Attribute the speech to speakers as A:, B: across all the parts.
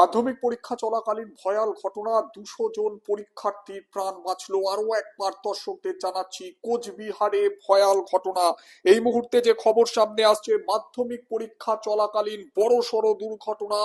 A: মাধ্যমিক পরীক্ষা চলাকালীন ভয়াল ঘটনা, দুশো জন পরীক্ষার্থীর প্রাণ বাঁচলো। আরও একবার দর্শকদের জানাচ্ছি, কোচবিহারে ভয়াল ঘটনা। এই মুহূর্তে যে খবর সামনে আসছে, মাধ্যমিক পরীক্ষা চলাকালীন বড় সড় দুর্ঘটনা,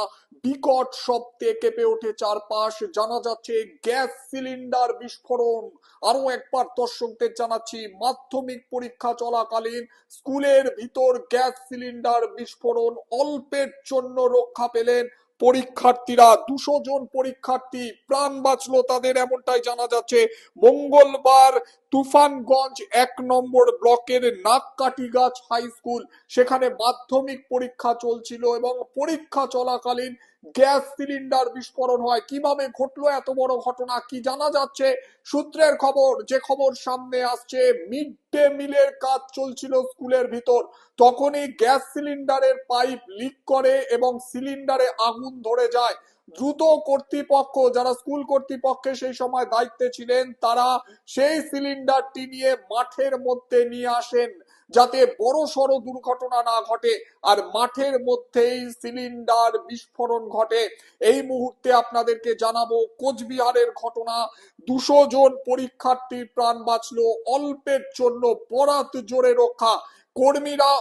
A: বিকট শব্দে কেঁপে ওঠে চারপাশ। জানা যাচ্ছে, গ্যাস সিলিন্ডার বিস্ফোরণ। আরও একবার দর্শকদের জানাচ্ছি, মাধ্যমিক পরীক্ষা চলাকালীন স্কুলের ভিতর গ্যাস সিলিন্ডার বিস্ফোরণ। অল্পের জন্য রক্ষা পেলেন পরীক্ষার্থীরা দুশো জন পরীক্ষার্থী প্রাণ বাঁচলো তাদের এমনটাই জানা যাচ্ছে। মঙ্গলবার তুফানগঞ্জ এক নম্বর ব্লকের নাককাটিগাছ হাই স্কুল। সেখানে মাধ্যমিক পরীক্ষা চলছিল এবং পরীক্ষা চলাকালীন গ্যাস সিলিন্ডার বিস্ফোরণ হয়। কীভাবে ঘটলো এত বড় ঘটনা কি জানা যাচ্ছে? সূত্রের খবর, যে খবর সামনে আসছে, মিড ডে মিলের কাজ চলছিল স্কুলের ভিতর। তখনই গ্যাস সিলিন্ডারের পাইপ লিক করে এবং সিলিন্ডারে আগুন ধরে যায়। দ্রুত কর্তৃপক্ষ, যারা স্কুল কর্তৃপক্ষে সেই সময় দায়িত্বে ছিলেন, তারা সেই সিলিন্ডারটি নিয়ে মাঠের মধ্যে নিয়ে আসেন যাতে বড় সড় দুর্ঘটনা না ঘটে। আর মাঠের মধ্যেই সিলিন্ডার বিস্ফোরণ ঘটে। এই মুহূর্তে আপনাদেরকে জানাব, কোচবিহারের ঘটনা। দুশো জন পরীক্ষার্থীর প্রাণ বাঁচলো, অল্পের জন্য বরাত জোরে রক্ষা। কর্মীরা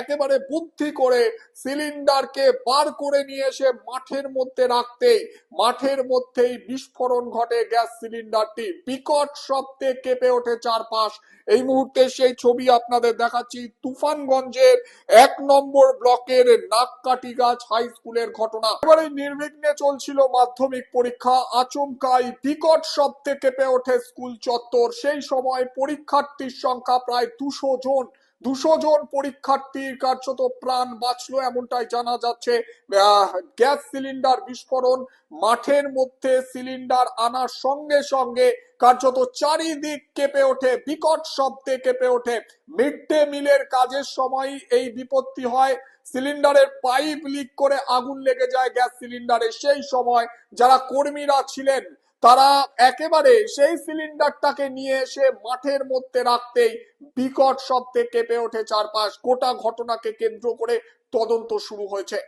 A: একেবারে বুদ্ধি করে সিলিন্ডারকে বার করে নিয়ে এসে মাঠের মধ্যে রাখতে, মাঠের মধ্যেই বিস্ফোরণ ঘটে গ্যাস সিলিন্ডারটি। বিকট শব্দে কেঁপে ওঠে চারপাশ। এই মুহূর্তে সেই ছবি আপনাদের দেখাচ্ছি তুফানগঞ্জের এক নম্বর ব্লকের নাককাটি গাছ হাই স্কুলের ঘটনা। এবারে নির্বিঘ্নে চলছিল মাধ্যমিক পরীক্ষা। আচমকাই বিকট শব্দে কেঁপে ওঠে স্কুল চত্বর। সেই সময় পরীক্ষার্থীর সংখ্যা প্রায় দুশো জন। দুশো জন পরীক্ষার্থীর কার্যত প্রাণ বাঁচলো এমনটাই জানা যাচ্ছে। গ্যাস সিলিন্ডার বিস্ফোরণ, মাঠের মধ্যে সিলিন্ডার আনার সঙ্গে সঙ্গে কার্যত চারিদিক কেঁপে ওঠে, বিকট শব্দে কেঁপে ওঠে। মিড ডে মিলের কাজের সময় এই বিপত্তি হয়। সিলিন্ডারের পাইপ লিক করে আগুন লেগে যায় গ্যাস সিলিন্ডারে। সেই সময় যারা কর্মীরা ছিলেন তারা একেবারে সেই সিলিন্ডারটাকে নিয়ে এসে মাঠের মধ্যে রাখতেই বিকট শব্দে কেঁপে ওঠে চারপাশ। গোটা ঘটনাকে কেন্দ্র করে তদন্ত শুরু হয়েছে।